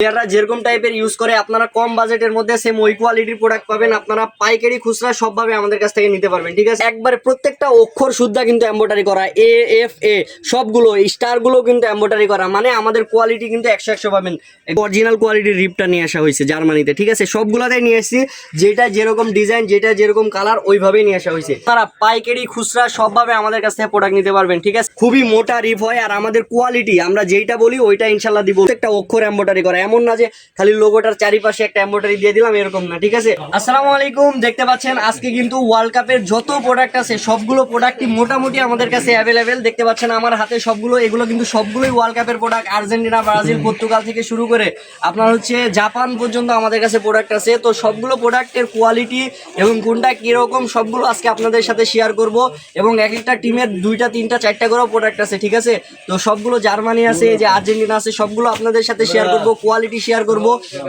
প্লেয়াররা যেরকম টাইপের ইউজ করে, আপনারা কম বাজেটের মধ্যে সেম ওই কোয়ালিটির প্রোডাক্ট পাবেন। আপনারা পাইকারি খুচরা সবভাবে আমাদের কাছ থেকে নিতে পারবেন, ঠিক আছে? একবারে প্রত্যেকটা অক্ষর শুদ্ধা কিন্তু এম্বোটারি করা এ এফ এ সবগুলো স্টারগুলো কিন্তু এম্বোটারি করা মানে আমাদের কোয়ালিটি কিন্তু একশো একশো পাবেন। অরিজিনাল কোয়ালিটির রিপটা নিয়ে আসা হয়েছে জার্মানিতে, ঠিক আছে? সবগুলোতেই নিয়ে এসেছি যেটা যেরকম ডিজাইন যেটা যেরকম কালার ওইভাবেই নিয়ে আসা হয়েছে। তারা পাইকারি খুচরা সবভাবে আমাদের কাছ থেকে প্রোডাক্ট নিতে পারবেন, ঠিক আছে? খুবই মোটা রিপ হয়, আর আমাদের কোয়ালিটি আমরা যেইটা বলি, ওইটা ইনশাল্লাহ দিব। প্রত্যেকটা অক্ষর এম্বোটারি করা এমন না যে খালি লোগোটার চারিপাশে একটা এম্বোটারি দিয়ে দিলাম এরকম না ঠিক আছে? আসসালামু আলাইকুম দেখতে পাচ্ছেন আজকে কিন্তু ওয়ার্ল্ড কাপের যত প্রোডাক্ট আছে সবগুলো প্রোডাক্টই মোটামুটি আমাদের কাছে অ্যাভেলেবেল দেখতে পাচ্ছেন আমার হাতে সবগুলো এগুলো কিন্তু সবগুলোই ওয়ার্ল্ড কাপের প্রোডাক্ট আর্জেন্টিনা ব্রাজিল পর্তুগাল থেকে শুরু করে আপনার হচ্ছে জাপান পর্যন্ত আমাদের কাছে প্রোডাক্ট আছে। তো সবগুলো প্রোডাক্টের কোয়ালিটি এবং কোনটা কীরকম সবগুলো আজকে আপনাদের সাথে শেয়ার করব এবং এক একটা টিমের দুইটা তিনটা চারটা করেও প্রোডাক্ট আছে ঠিক আছে? তো সবগুলো জার্মানি আছে এই যে আর্জেন্টিনা আছে সবগুলো আপনাদের সাথে শেয়ার করব। কোয়ালিটি শেয়ার করব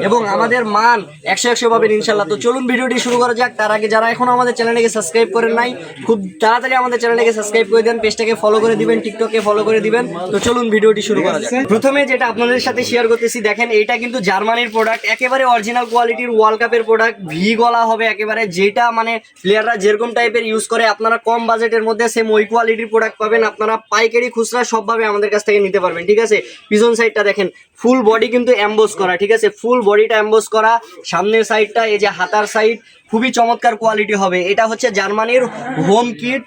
এবং আমাদের মান একশো একশো পাবেন ইনশাল্লাহ। তো চলুন ভিডিওটি শুরু করা যাক। তার আগে যারা এখনও আমাদের চ্যানেলটাকে সাবস্ক্রাইব করেন নাই, খুব তাড়াতাড়ি আমাদের চ্যানেলটাকে সাবস্ক্রাইব করে দেন পেজটাকে ফলো করে দিবেন টিকটকে ফলো করে দিবেন। তো চলুন ভিডিওটি শুরু করা যাক। প্রথমে যেটা আপনাদের সাথে শেয়ার করতেছি, দেখেন এইটা কিন্তু জার্মানির প্রোডাক্ট একেবারে অরিজিনাল কোয়ালিটির ওয়ার্ল্ড কাপের প্রোডাক্ট ভি গলা হবে একেবারে, যেটা মানে প্লেয়াররা যেরকম টাইপের ইউজ করে, আপনারা কম বাজেটের মধ্যে সেম ওই কোয়ালিটির প্রোডাক্ট পাবেন। আপনারা পাইকারি খুচরা সবভাবে আমাদের কাছ থেকে নিতে পারবেন, ঠিক আছে? পিছন সাইডটা দেখেন ফুল বডি কিন্তু অ্যাম্বোস করা, ঠিক আছে? ফুল বডিটা অ্যাম্বোস করা, সামনের সাইডটা এই যে হাতার সাইড খুবই চমৎকার কোয়ালিটি হবে। এটা হচ্ছে জার্মানির হোম কিট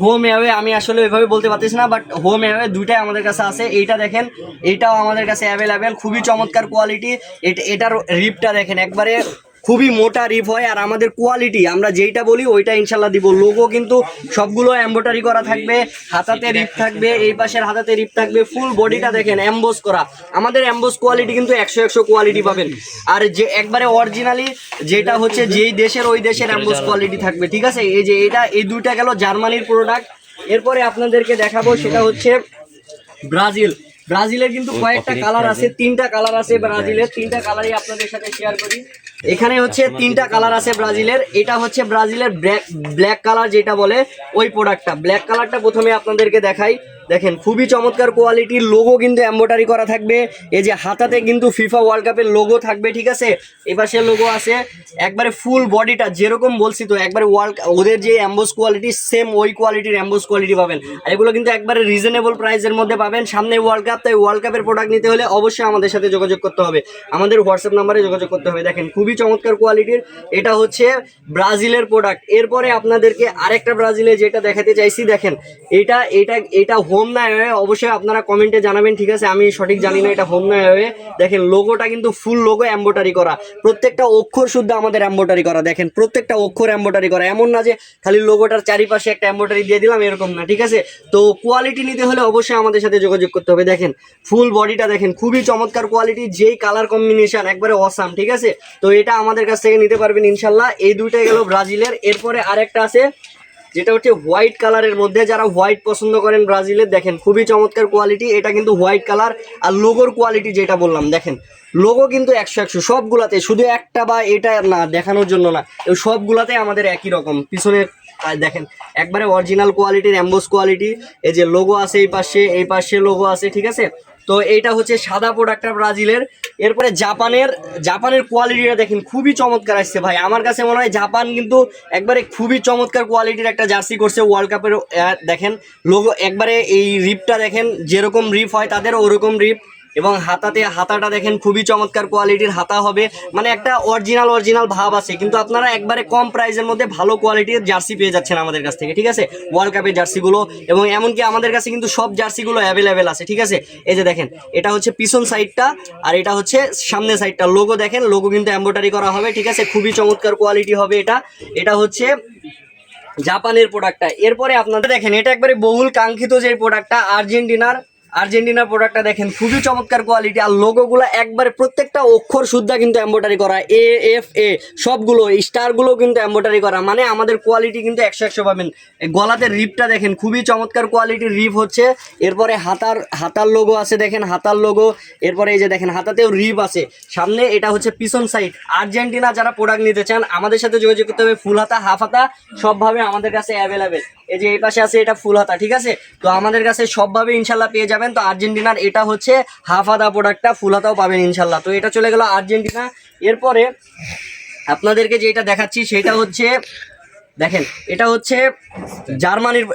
হোম অ্যাওয়ে আমি আসলে ওইভাবে বলতে পারতেছি না বাট হোম অ্যাওয়ে দুইটাই আমাদের কাছে আছে। এইটা দেখেন এইটাও আমাদের কাছে অ্যাভেলেবেল খুবই চমৎকার কোয়ালিটি এটার রিপটা দেখেন, একবারে খুবই মোটা রিপ হয় আর আমাদের কোয়ালিটি আমরা যেইটা বলি ওইটা ইনশাল্লাহ দিব। লোগো কিন্তু সবগুলো এম্বোটারি করা থাকবে হাতাতে রিপ থাকবে এই পাশের হাতাতে রিপ থাকবে ফুল বডিটা দেখেন অ্যাম্বোস করা। আমাদের অ্যাম্বোস কোয়ালিটি কিন্তু একশো একশো কোয়ালিটি পাবেন। আর যে একবারে অরিজিনালি যেটা হচ্ছে যেই দেশের ওই দেশের অ্যাম্বোস কোয়ালিটি থাকবে ঠিক আছে? এই যে এটা এই দুইটা গেল জার্মানির প্রোডাক্ট এরপরে আপনাদেরকে দেখাবো সেটা হচ্ছে ব্রাজিল। ব্রাজিলের কিন্তু কয়েকটা কালার আছে তিনটা কালার আছে ব্রাজিলের। তিনটা কালারই আপনাদের সাথে শেয়ার করি। এখানে হচ্ছে তিনটা কালার আছে ব্রাজিলের। এটা হচ্ছে ব্রাজিলের ব্ল্যাক ব্ল্যাক কালার যেটা বলে ওই প্রোডাক্টটা ব্ল্যাক কালারটা প্রথমে আপনাদেরকে দেখাই। দেখেন, খুবই চমৎকার কোয়ালিটির লোগো কিন্তু এম্বোটারি করা থাকবে। এই যে হাতাতে কিন্তু ফিফা ওয়ার্ল্ড কাপের লোগো থাকবে, ঠিক আছে? এপাশে লোগো আছে। একবারে ফুল বডিটা যেরকম বলছি তো, একবারে ওয়ার্ল্ড ওদের যে অ্যাম্বোস কোয়ালিটি সেম ওই কোয়ালিটির অ্যাম্বোস কোয়ালিটি পাবেন। আর এগুলো কিন্তু একবারে রিজনেবল প্রাইসের মধ্যে পাবেন। সামনে ওয়ার্ল্ড কাপ তাই ওয়ার্ল্ড কাপের প্রোডাক্ট নিতে হলে অবশ্যই আমাদের সাথে যোগাযোগ করতে হবে। আমাদের হোয়াটসঅ্যাপ নাম্বারে যোগাযোগ করতে হবে। দেখেন, খুবই চমৎকার কোয়ালিটির এটা হচ্ছে ব্রাজিলের প্রোডাক্ট এরপরে আপনাদেরকে আরেকটা ব্রাজিলে যেটা দেখাতে চাইছি, দেখেন, এটা এটা এটা হোম না হয়ে অবশ্যই আপনারা কমেন্টে জানাবেন, ঠিক আছে? আমি সঠিক জানি না এটা হোম না হয়ে দেখেন লোগোটা কিন্তু ফুল লোগো এম্বোটারি করা। প্রত্যেকটা অক্ষর শুদ্ধ আমাদের এম্বোটারি করা, দেখেন। প্রত্যেকটা অক্ষর এম্বোটারি করা। এমন না যে খালি লোগোটার চারিপাশে একটা এম্বোটারি দিয়ে দিলাম, এরকম না, ঠিক আছে? তো কোয়ালিটি নিতে হলে অবশ্যই আমাদের সাথে যোগাযোগ করতে হবে। দেখেন ফুল বডিটা দেখেন, খুবই চমৎকার কোয়ালিটি যেই কালার কম্বিনেশন একবারে অসাম ঠিক আছে? তো এটা আমাদের কাছ থেকে নিতে পারবেন ইনশাল্লাহ। এই দুইটা গেল ব্রাজিলের। এরপরে আরেকটা আছে যেটা হচ্ছে হোয়াইট কালারের মধ্যে যারা হোয়াইট পছন্দ করেন ব্রাজিলের, দেখেন খুবই চমৎকার কোয়ালিটি এটা কিন্তু হোয়াইট কালার আর লোগোর কোয়ালিটি যেটা বললাম, দেখেন লোগো কিন্তু একশো একশো, সবগুলাতে, শুধু একটা বা এটা না, দেখানোর জন্য না সবগুলাতে আমাদের একই রকম পিছনে আর দেখেন, একবারে অরিজিনাল কোয়ালিটির অ্যাম্বোস কোয়ালিটি এই যে লোগো আছে এই পাশে এই পাশে লোগো আছে, ঠিক আছে? তো এইটা হচ্ছে সাদা প্রোডাক্টটা ব্রাজিলের। এরপরে জাপানের জাপানের কোয়ালিটিটা দেখেন, খুবই চমৎকার আসছে ভাই। আমার কাছে মনে হয় জাপান কিন্তু একবারে খুবই চমৎকার কোয়ালিটির একটা জার্সি করছে ওয়ার্ল্ড কাপের দেখেন লোগো একবারে এই রিপটা দেখেন, যেরকম রিপ হয় তাদের, ওরকম রিপ এবং হাতাতে হাতাটা দেখেন খুবই চমৎকার কোয়ালিটির হাতা হবে। মানে একটা অরিজিনাল অরিজিনাল ভাব আছে। কিন্তু আপনারা একবারে কম প্রাইসের মধ্যে ভালো কোয়ালিটির জার্সি পেয়ে যাচ্ছেন আমাদের কাছ থেকে, ঠিক আছে? ওয়ার্ল্ড কাপের জার্সিগুলো এবং এমনকি আমাদের কাছে কিন্তু সব জার্সিগুলো অ্যাভেলেবেল আছে, ঠিক আছে? এই যে দেখেন, এটা হচ্ছে পিছন সাইডটা আর এটা হচ্ছে সামনের সাইডটা লোগো দেখেন লোগো কিন্তু এম্বোটারি করা হবে, ঠিক আছে? খুবই চমৎকার কোয়ালিটি হবে এটা। এটা হচ্ছে জাপানের প্রোডাক্টটা এরপরে আপনারা দেখেন, এটা একবারে বহুল কাঙ্ক্ষিত যে প্রোডাক্টটা আর্জেন্টিনার আর্জেন্টিনার প্রোডাক্টটা দেখেন, খুবই চমৎকার কোয়ালিটি আর লোগোগুলো একবারে প্রত্যেকটা অক্ষর শুদ্ধা কিন্তু এম্বোটারি করা এ এফ এ সবগুলো স্টারগুলো কিন্তু এম্বোটারি করা মানে আমাদের কোয়ালিটি কিন্তু একশো একশো পাবেন। গলাতে রিপটা দেখেন, খুবই চমৎকার কোয়ালিটির রিপ হচ্ছে, এরপরে হাতার হাতার লোগো আছে দেখেন, হাতার লোগো এরপরে এই যে দেখেন, হাতাতেও রিপ আছে, সামনে এটা হচ্ছে পিছন সাইড আর্জেন্টিনা যারা প্রোডাক্ট নিতে চান, আমাদের সাথে যোগাযোগ করতে হবে, ফুল হাতা হাফ হাতা, সবভাবে আমাদের কাছে অ্যাভেলেবেল এই যে এই পাশে আছে, এটা ফুল হাতা, ঠিক আছে? তো আমাদের কাছে সবভাবে ইনশাল্লাহ পেয়ে যাবেন। তো আর্জেন্টিনার এটা হচ্ছে হাফ হাতা প্রোডাক্টটা ফুল হাতাও পাবেন ইনশাল্লাহ। তো এটা চলে গেল আর্জেন্টিনা। এরপরে আপনাদেরকে যেটা দেখাচ্ছি, সেটা হচ্ছে, দেখেন, এটা হচ্ছে জার্মানির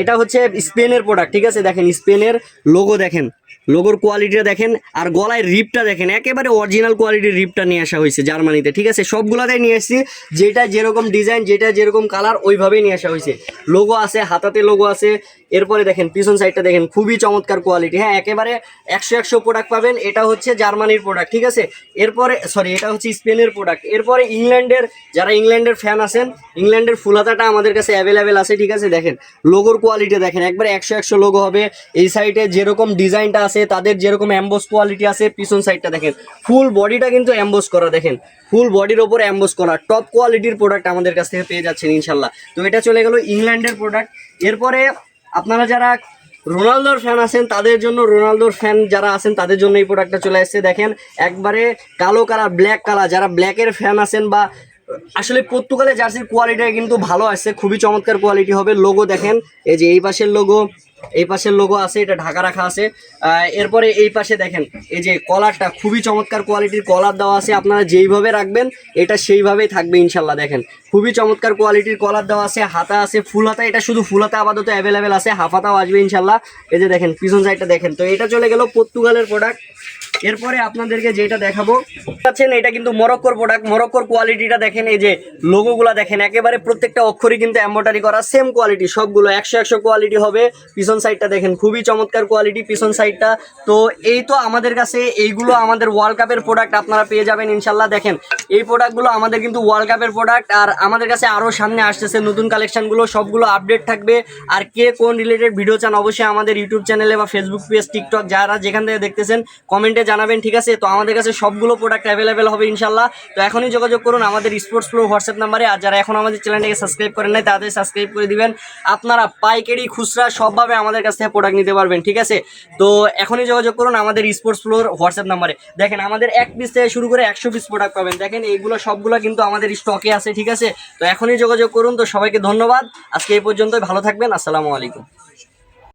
এটা হচ্ছে স্পেনের প্রোডাক্ট ঠিক আছে? দেখেন, স্পেনের লোগো দেখেন। লোগোর কোয়ালিটিটা দেখেন আর গলায় রিপটা দেখেন, একেবারে অরিজিনাল কোয়ালিটির রিপটা নিয়ে আসা হয়েছে জার্মানিতে, ঠিক আছে? সবগুলোতেই নিয়ে এসেছি যেটা যেরকম ডিজাইন যেটা যেরকম কালার ওইভাবেই নিয়ে আসা হয়েছে। লোগো আছে, হাতাতে লোগো আছে, এরপরে দেখেন, পিছন সাইডটা দেখেন, খুবই চমৎকার কোয়ালিটি হ্যাঁ একেবারে একশো একশো প্রোডাক্ট পাবেন, এটা হচ্ছে জার্মানির প্রোডাক্ট ঠিক আছে? এরপরে সরি এটা হচ্ছে স্পেনের প্রোডাক্ট এরপরে ইংল্যান্ডের, যারা ইংল্যান্ডের ফ্যান আছেন, ইংল্যান্ডের ফুলাতাটা আমাদের কাছে অ্যাভেলেবেল আছে, ঠিক আছে? দেখেন লোগোর কোয়ালিটি দেখেন, একবারে একশো একশো লোগো হবে, এই সাইডে যেরকম ডিজাইনটা আছে তাদের যেরকম অ্যাম্বোস কোয়ালিটি আছে, পিছন সাইডটা দেখেন। ফুল বডিটা কিন্তু অ্যাম্বোস করা, দেখেন। ফুল বডির ওপর অ্যাম্বোস করা। টপ কোয়ালিটির প্রোডাক্ট আমাদের কাছ থেকে পেয়ে যাচ্ছেন, ইনশাল্লাহ। তো এটা চলে গেল ইংল্যান্ডের প্রোডাক্ট এরপরে আপনারা যারা রোনালদোর ফ্যান আছেন, তাদের জন্য রোনালদোর ফ্যান যারা আছেন, তাদের জন্য এই প্রোডাক্টটা চলে আসছে। দেখেন, একবারে কালো কালার ব্ল্যাক কালার যারা ব্ল্যাকের ফ্যান আছেন বা আসলে পর্তুগালের জার্সির কোয়ালিটি কিন্তু ভালো আসছে। খুবই চমৎকার কোয়ালিটি হবে। লোগো দেখেন, এই যে এই পাশের লোগো এই পাশের লোগো আছে, এটা ঢাকা রাখা আছে। এরপরে এই পাশে দেখেন, এই যে কলারটা খুবই চমৎকার কোয়ালিটির কলার দেওয়া আছে, আপনারা যেইভাবে রাখবেন, এটা সেইভাবেই থাকবে ইনশাল্লাহ, দেখেন। খুবই চমৎকার কোয়ালিটির কলার দেওয়া আছে, হাতা আছে, ফুল হাতা, এটা শুধু ফুল হাতা আপাতত অ্যাভেলেবেল আছে, হাফ হাতাও আসবে ইনশাল্লাহ। এই যে দেখেন, পিছন সাইডটা দেখেন, তো এটা চলে গেল পর্তুগালের প্রোডাক্ট এরপরে আপনাদেরকে যেটা দেখাবো পাচ্ছেন এটা কিন্তু মরক্কোর প্রোডাক্ট মরক্কোর কোয়ালিটিটা দেখেন, এই যে লোগোগুলা দেখেন, একেবারে প্রত্যেকটা অক্ষরই কিন্তু এম্বোটারি করা সেম কোয়ালিটি সবগুলো একশো একশো কোয়ালিটি হবে সাইডটা দেখেন, খুবই চমৎকার কোয়ালিটি পিছন সাইডটা তো এই তো আমাদের কাছে এইগুলো আমাদের ওয়ার্ল্ড কাপের প্রোডাক্ট আপনারা পেয়ে যাবেন, ইনশাল্লাহ। দেখেন, এই প্রোডাক্টগুলো আমাদের কিন্তু ওয়ার্ল্ড কাপের প্রোডাক্ট আর আমাদের কাছে আরও সামনে আসতেছে নতুন কালেকশনগুলো সবগুলো আপডেট থাকবে। আর কে কোন রিলেটেড ভিডিও চান, অবশ্যই আমাদের ইউটিউব চ্যানেলে বা ফেসবুক পেজ টিকটক যারা যেখান থেকে দেখতেছেন কমেন্টে জানাবেন, ঠিক আছে? তো আমাদের কাছে সবগুলো প্রোডাক্ট অ্যাভেলেবেল হবে, ইনশাল্লাহ। তো এখনই যোগাযোগ করুন আমাদের স্পোর্টস ফ্লো হোয়াটসঅ্যাপ নাম্বারে আর যারা এখন আমাদের চ্যানেলটাকে সাবস্ক্রাইব করেন নাই, তাদের সাবস্ক্রাইব করে দিবেন। আপনারা পাইকারি খুচরা সবভাবে আমাদের কাছ থেকে প্রোডাক্ট নিতে পারবেন, ঠিক আছে? তো এখনই যোগাযোগ করুন আমাদের স্পোর্টস ফ্লোর হোয়াটসঅ্যাপ নাম্বারে দেখেন, আমাদের এক পিস থেকে শুরু করে একশো পিস প্রোডাক্ট পাবেন। দেখেন, এইগুলো সবগুলো কিন্তু আমাদের স্টকে আছে, ঠিক আছে? তো এখনই যোগাযোগ করুন। তো সবাইকে ধন্যবাদ। আজকে এই পর্যন্ত ভালো থাকবেন। আসসালামু আলাইকুম।